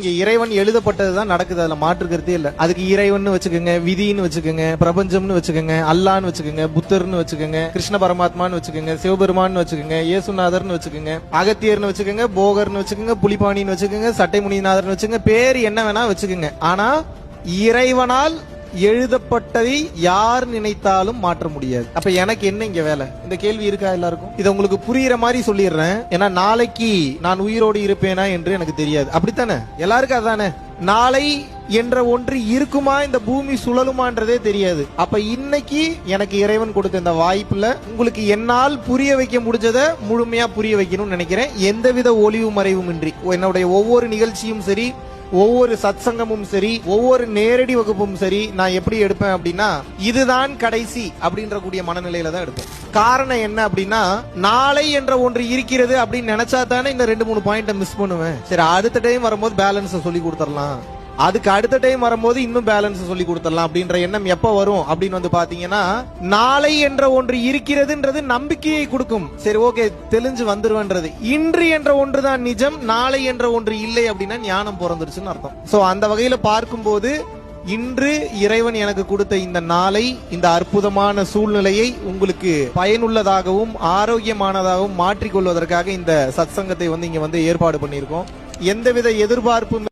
இங்க இறைவன் எழுதப்பட்டதுதான் நடக்குது. அதுல மாற்று இல்ல. அதுக்கு இறைவன் வச்சுக்கோங்க விதின்னு வச்சுக்கோங்க பிரபஞ்சம்னு வச்சுக்கோங்க அல்லான்னு வச்சுக்கோங்க புத்தர்னு வச்சுக்கோங்க கிருஷ்ண பரமாத்மான்னு வச்சுக்கோங்க சிவபெருமான்னு வச்சுக்கோங்க இயேசுநாதர்னு வச்சுக்கோங்க அகத்தியர்னு வச்சுக்கோங்க போகர்னு வச்சுக்கோங்க புலிபாணின்னு வச்சுக்கோங்க சட்டைமுனிநாதர்னு வச்சுக்கோங்க பேர் என்ன வேணா வச்சுக்கோங்க. ஆனா இறைவனால் எழுதப்பட்டதை யார் நினைத்தாலும் மாற்ற முடியாது. அப்ப எனக்கு என்ன இங்க வேலை? இந்த கேள்வி இருக்கா எல்லாருக்கும்? இதை உங்களுக்கு புரியுற மாதிரி சொல்லிடுறேன். ஏன்னா நாளைக்கு நான் உயிரோடு இருப்பேனா என்று எனக்கு தெரியாது. அப்படித்தானே? எல்லாருக்கும் அதானே? நாளை என்ற ஒன்று இருக்குமா? இந்த பூமி சுழலுமான்றதே தெரியாது. அப்ப இன்னைக்கு எனக்கு இறைவன் கொடுத்த இந்த வாய்ப்புல உங்களுக்கு என்னால் புரிய வைக்க முடிஞ்சதை முழுமையா புரிய வைக்கணும்னு நினைக்கிறேன். எந்தவித ஒளிவு மறைவும் இன்றி. என்னுடைய ஒவ்வொரு நிகழ்ச்சியும் சரி ஒவ்வொரு சத்சங்கமும் சரி ஒவ்வொரு நேரடி வகுப்பும் சரி நான் எப்படி எடுப்பேன் அப்படின்னா இதுதான் கடைசி அப்படின்ற கூடிய மனநிலையில தான் எடுப்பேன். காரணம் என்ன அப்படின்னா நாளை என்ற ஒன்று இருக்கிறது அப்படின்னு நினைச்சா தானே இந்த ரெண்டு மூணு பாயிண்ட மிஸ் பண்ணுவேன். சரி அடுத்த டைம் வரும்போது பேலன்ஸ் சொல்லி கொடுத்துடலாம். அதுக்கு அடுத்த டைம் வரும்போது இன்னும் பேலன்ஸ் சொல்லி கொடுத்துடலாம் அப்படின்ற எண்ணம் எப்ப வரும் அப்படின்னு வந்து பாத்தீங்கன்னா நாளை என்ற ஒன்று இருக்கிறதுன்றது நம்பிக்கையை கொடுக்கும். சரி ஓகே தெளிஞ்சு வந்துருவன்றது. இன்று என்ற ஒன்று தான் நிஜம் நாளை என்ற ஒன்று இல்லை அப்படின்னா ஞானம் பிறந்துருச்சுன்னு அர்த்தம். சோ அந்த வகையில பார்க்கும்போது இன்று இறைவன் எனக்கு கொடுத்த இந்த நாளை இந்த அற்புதமான சூழ்நிலையை உங்களுக்கு பயனுள்ளதாகவும் ஆரோக்கியமானதாகவும் மாற்றிக்கொள்வதற்காக இந்த சத்சங்கத்தை வந்து இங்க வந்து ஏற்பாடு பண்ணியிருக்கோம். எந்தவித எதிர்பார்ப்பும்